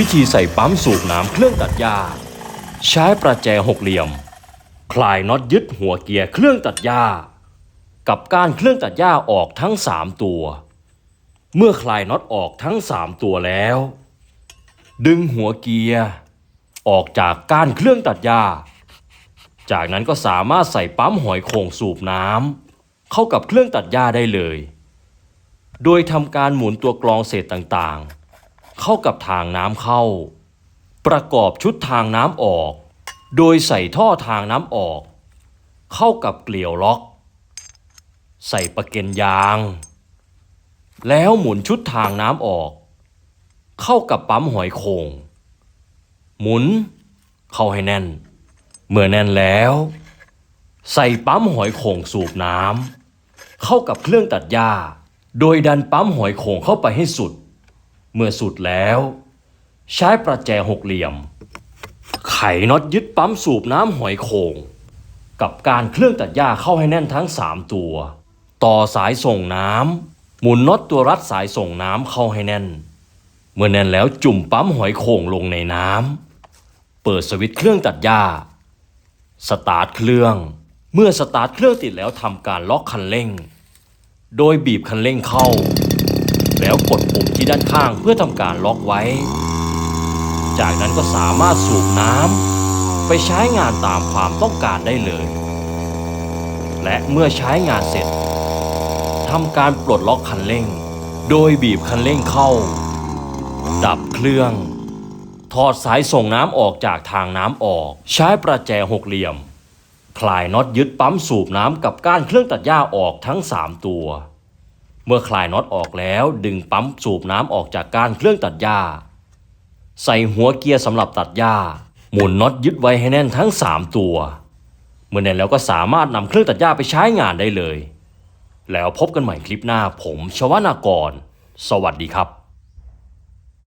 วิธีใส่ปั๊มสูบน้ำเครื่องตัดหญ้า ใช้ประแจหกเหลี่ยม คลายน็อตยึดหัวเกียร์เครื่องตัดหญ้า กับก้านเครื่องตัดหญ้าออกทั้ง 3 ตัว เมื่อคลายน็อตออกทั้ง 3 ตัวแล้ว ดึงหัวเกียร์ออกจากก้านเครื่องตัดหญ้า จากนั้นก็สามารถใส่ปั๊มหอยโข่งสูบน้ำเข้ากับเครื่องตัดหญ้าได้เลย โดยทำการหมุนตัวกรองเศษต่างๆ เข้ากับทางน้ำเข้า ประกอบชุดทางน้ำออก โดยใส่ท่อทางน้ำออก เข้ากับเกลียวล็อก ใส่ประเก็นยาง แล้วหมุนชุดทางน้ำออก เข้ากับปั๊มหอยโข่งหมุน เข้าให้แน่น เมื่อแน่นแล้ว ใส่ปั๊มหอยโข่งสูบน้ำเข้ากับเครื่องตัดหญ้า โดยดันปั๊มหอยโข่งเข้าไปให้สุด เมื่อสุดแล้ว ใช้ประแจหกเหลี่ยม ไขน็อตยึดปั๊มสูบน้ำหอยโข่งกับการเครื่องตัดหญ้าเข้าให้แน่นทั้ง 3 ตัว ต่อสายส่งน้ำหมุนน็อตตัวรัดสายส่งน้ำเข้าให้แน่น เมื่อแน่นแล้วจุ่มปั๊มหอยโข่งลงในน้ำเปิดสวิตช์เครื่องตัดหญ้า สตาร์ทเครื่อง เมื่อสตาร์ทเครื่องติดแล้วทำการล็อกคันเร่ง โดยบีบคันเร่งเข้า แล้วกดปุ่มที่ด้านข้างเพื่อทำการล็อกไว้ จากนั้นก็สามารถสูบน้ำไปใช้งานตามความต้องการได้เลย และเมื่อใช้งานเสร็จทำการปลดล็อกคันเร่ง โดยบีบคันเร่งเข้า ดับเครื่อง ถอดสายส่งน้ำออกจากทางน้ำออก ใช้ประแจหกเหลี่ยม คลายน็อตยึดปั๊มสูบน้ำกับก้านเครื่องตัดหญ้าออกทั้ง 3 ตัว เมื่อคลายน็อตออกแล้วดึงปั๊มสูบน้ำออกจากก้านเครื่องตัดหญ้า ใส่หัวเกียร์สำหรับตัดหญ้า หมุนน็อตยึดไว้ให้แน่นทั้ง 3 ตัว เมื่อแน่นแล้วก็สามารถนำเครื่องตัดหญ้าไปใช้งานได้เลย แล้วพบกันใหม่คลิปหน้าผมชวนากร สวัสดีครับ